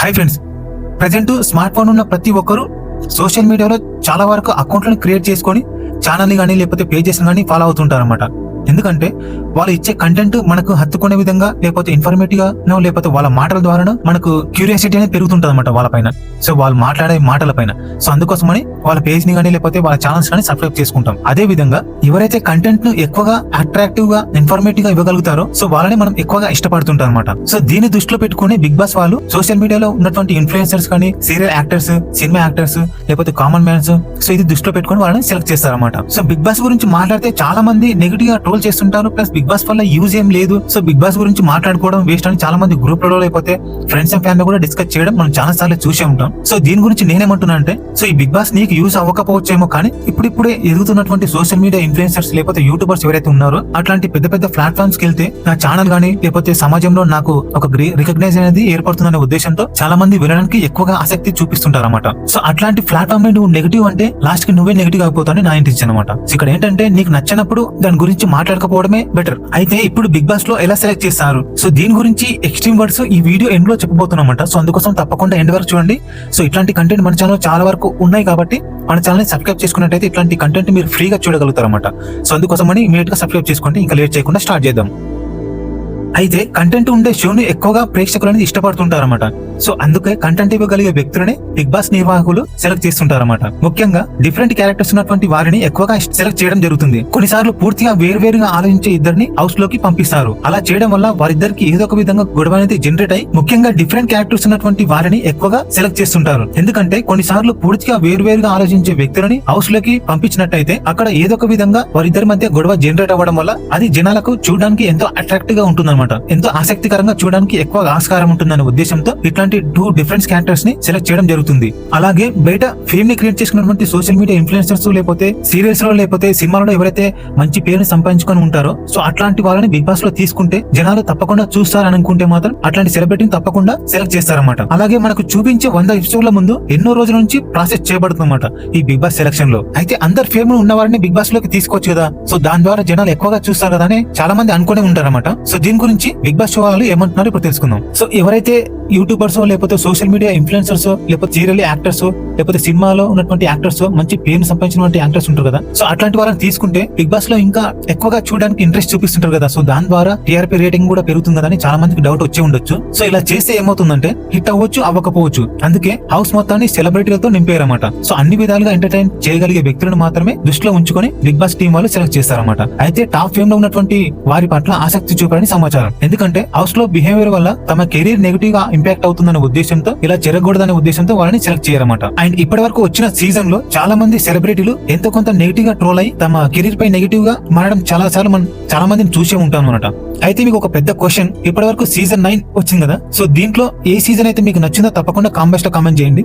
Hi friends present smart phone ఉన్న ప్రతి ఒక్కరు సోషల్ మీడియాలో చాలా వరకు అకౌంట్లను క్రియేట్ చేసుకొని ఛానల్ని కానీ లేకపోతే పేజెస్ కానీ ఫాలో అవుతుంటారు అనమాట ఎందుకంటే వాళ్ళు ఇచ్చే కంటెంట్ మనకు హత్తుకునే విధంగా లేకపోతే ఇన్ఫర్మేటివ్గా లేకపోతే వాళ్ళ మాటల ద్వారా మనకు క్యూరియాసిటీ అనేది పెరుగుతుంటది అనమాట వాళ్ళ పైన. సో వాళ్ళు మాట్లాడే మాటల పైన. సో అందుకోసమని వాళ్ళ పేజ్ని కానీ లేకపోతే వాళ్ళ ఛానల్స్ కానీ సబ్స్క్రైబ్ చేసుకుంటాం. అదే విధంగా ఎవరైతే కంటెంట్ను ఎక్కువగా అట్రాక్టివ్గా ఇన్ఫర్మేటివ్గా ఇవ్వగలుగుతారో సో వాళ్ళని మనం ఎక్కువగా ఇష్టపడుతుంటాం అనమాట సో దీన్ని దృష్టిలో పెట్టుకుని బిగ్ బాస్ వాళ్ళు సోషల్ మీడియాలో ఉన్నటువంటి ఇన్ఫ్లుయెన్సర్స్ కానీ సీరియల్ యాక్టర్స్ సినిమా యాక్టర్స్ లేకపోతే కామన్ మ్యాన్స్ సో ఇది దృష్టిలో పెట్టుకుని వాళ్ళని సెలెక్ట్ చేస్తారన్నమాట. సో బిగ్ బాస్ గురించి మాట్లాడితే చాలా మంది నెగిటివ్గా ట్రోల్ చేస్తుంటారు. ప్లస్ బిగ్ బాస్ వల్ల యూజ్ ఏం లేదు. సో బిగ్ బాస్ గురించి మాట్లాడుకోవడం వేస్ట్ అని చాలా మంది గ్రూప్లో లేకపోతే ఫ్రెండ్స్ అండ్ ఫ్యామిలీ కూడా డిస్కస్ చేయడం మనం చాలా సార్లు చూసే ఉంటాం. సో దీని గురించి నేనేమంటున్నా అంటే సో ఈ బిగ్ బాస్ నీకు యూజ్ అవ్వకపోవచ్చేమో కానీ ఇప్పుడిప్పుడే ఎదుగుతున్నటువంటి సోషల్ మీడియా ఇన్ఫ్లుయెన్సర్స్ లేకపోతే యూట్యూబర్స్ ఎవరైతే ఉన్నారో అట్లాంటి పెద్ద పెద్ద ప్లాట్ఫామ్స్కి వెళ్తే నా ఛానల్ గానీ లేకపోతే సమాజంలో నాకు ఒక రికగ్నైజ్ అనేది ఏర్పడుతుందనే ఉద్దేశంతో చాలా మంది వినడానికి ఎక్కువగా ఆసక్తి చూపిస్తుంటారు అనమాట సో అట్లాంటి ప్లాట్ఫామ్ నువ్వు నెగిటివ్ అంటే లాస్ట్కి నువ్వే నెగిటివ్ అయిపోతావు నా ఇంటి అనమాట ఇక్కడ ఏంటంటే నీకు నచ్చినప్పుడు దాని గురించి మాట్లాడకపోవడమే బెటర్ అయితే ఇప్పుడు బిగ్ బాస్లో ఎలా సెలెక్ట్ చేస్తారు? సో దీని గురించి ఎక్స్ట్రీమ్ వర్డ్స్ ఈ వీడియో ఎండ్లో చెప్పబోతున్నమాట. సో అందుకోసం తప్పకుండా ఎండ్ వరకు చూడండి. సో ఇట్లాంటి కంటెంట్ మన ఛానల్ చాలా వరకు ఉన్నాయి కాబట్టి మన ఛానల్ సబ్స్క్రైబ్ చేసుకున్నట్టయితే ఇట్లాంటి కంటెంట్ మీరు ఫ్రీగా చూడగలుగుతారు అనమాట సో అందుకోసమని ఇమీడియట్గా సబ్స్క్రైబ్ చేసుకోండి. ఇంకా లేట్ చేయకుండా స్టార్ట్ చేద్దాం. అయితే కంటెంట్ ఉండే షోని ఎక్కువగా ప్రేక్షకులు అనేది ఇష్టపడుతుంటారన్నమాట. సో అందుకే కంటెంట్ ఇవ్వగలిగే వ్యక్తులని బిగ్ బాస్ నిర్వాహకులు సెలెక్ట్ చేస్తుంటారన్నమాట. ముఖ్యంగా డిఫరెంట్ క్యారెక్టర్స్ ఉన్నటువంటి వారిని ఎక్కువగా సెలెక్ట్ చేయడం జరుగుతుంది. కొన్నిసార్లు పూర్తిగా వేరువేరుగా ఆలోచించే ఇద్దరిని హౌస్లోకి పంపిస్తారు. అలా చేయడం వల్ల వారిద్దరికి ఏదో ఒక విధంగా గొడవ అనేది జనరేట్ అయి ముఖ్యంగా డిఫరెంట్ క్యారెక్టర్స్ ఉన్నటువంటి వారిని ఎక్కువగా సెలెక్ట్ చేస్తుంటారు. ఎందుకంటే కొన్నిసార్లు పూర్తిగా వేరువేరుగా ఆలోచించే వ్యక్తులని హౌస్లోకి పంపించినట్టయితే అక్కడ ఏదో ఒక విధంగా వారిద్దరి మధ్య గొడవ జనరేట్ అవ్వడం వల్ల అది జనాలకు చూడడానికి ఎంతో అట్రాక్ట్గా ఉంటుంది ఎంతో ఆసక్తికరంగా చూడడానికి ఎక్కువ ఆస్కారం ఉంటుందనే ఉద్దేశంతో ఇట్లాంటి టూ డిఫరెంట్ క్యారెక్టర్స్ని సెలెక్ట్ చేయడం జరుగుతుంది. అలాగే బయట ఫేమ్ని క్రియేట్ చేసుకున్నటువంటి సోషల్ మీడియా ఇన్ఫ్లుయెన్సర్స్ లేకపోతే సీరియల్స్లో లేకపోతే సినిమాలలో ఎవరైతే మంచి పేరుని సంపాదించుకొని ఉంటారో సో అట్లాంటి వాళ్ళని బిగ్ బాస్లో తీసుకుంటే జనాలు తప్పకుండా చూస్తారని అనుకుంటే మాత్రం అట్లాంటి సెలబ్రిటీని తప్పకుండా సెలెక్ట్ చేస్తారన్నమాట. అలాగే మనకు చూపించే వంద ఎపిసోడ్ల ముందు ఎన్నో రోజుల నుంచి ప్రాసెస్ చేయబడుతుందన్నమాట ఈ బిగ్ బాస్ సెలక్షన్లో. అయితే అందరు ఫేమ్ ఉన్న వారిని బిగ్ బాస్లోకి తీసుకోవచ్చు కదా సో దాని ద్వారా జనాలు ఎక్కువగా చూస్తారు కదా అని చాలా మంది అనుకునే ఉంటారన్నమాట. సో దీని గురించి బిగ్ బాస్ షో వాళ్ళు ఏమంటున్నారు ఇప్పుడు తెలుసుకుందాం. సో ఎవరైతే యూట్యూబర్స్ లేకపోతే సోషల్ మీడియా ఇన్ఫ్లుయెన్సర్స్ లేకపోతే సీరియల్ యాక్టర్స్ లేకపోతే సినిమాలో ఉన్నటువంటి యాక్టర్స్ మంచి పేరు సంపాదించినటువంటి యాక్టర్స్ ఉంటారు కదా. సో అట్లాంటి వాళ్ళని తీసుకుంటే బిగ్ బాస్లో ఇంకా ఎక్కువగా చూడడానికి ఇంట్రెస్ట్ చూపిస్తుంటారు కదా. సో దాని ద్వారా టీఆర్పీ రేటింగ్ కూడా పెరుగుతుంది కదా అని చాలా మందికి డౌట్ వచ్చి ఉండొచ్చు. సో ఇలా చేస్తే ఏమవుతుందంటే హిట్ అవ్వచ్చు అవ్వకపోవచ్చు. అందుకే హౌస్ మొత్తాన్ని సెలబ్రిటీలతో నింపారన్నమాట సో అన్ని విధాలుగా ఎంటర్టైన్ చేయగలిగే వ్యక్తులను మాత్రమే దృష్టిలో ఉంచుకొని బిగ్ బాస్ టీం వాళ్ళు సెలెక్ట్ చేస్తారన్నమాట. అయితే టాప్ ఫేమ్లో ఉన్నటువంటి వారి పట్ల ఆసక్తి చూపారని సమాచారం. ఎందుకంటే హౌస్లో బిహేవియర్ వల్ల తమ కెరీర్ నెగిటివ్గా ఇంపాక్ట్ అవుతుందనే ఉద్దేశంతో ఇలా జరగకూడదనే ఉద్దేశంతో వాళ్ళని సెలెక్ట్ చేయరన్నమాట. అండ్ ఇప్పటి వరకు వచ్చిన సీజన్లో చాలా మంది సెలబ్రిటీలు ఎంతో కొంత నెగిటివ్గా ట్రోల్ అయి తమ కెరీర్ పై నెగిటివ్గా మారడం చాలా సార్లు మనం చాలా మందిని చూసే ఉంటాం అనమాట అయితే మీకు ఒక పెద్ద క్వశ్చన్ ఇప్పటి వరకు సీజన్ నైన్ వచ్చింది కదా? సో దీంట్లో ఏ సీజన్ అయితే మీకు నచ్చిందో తప్పకుండా కామెంట్స్లో కామెంట్ చేయండి.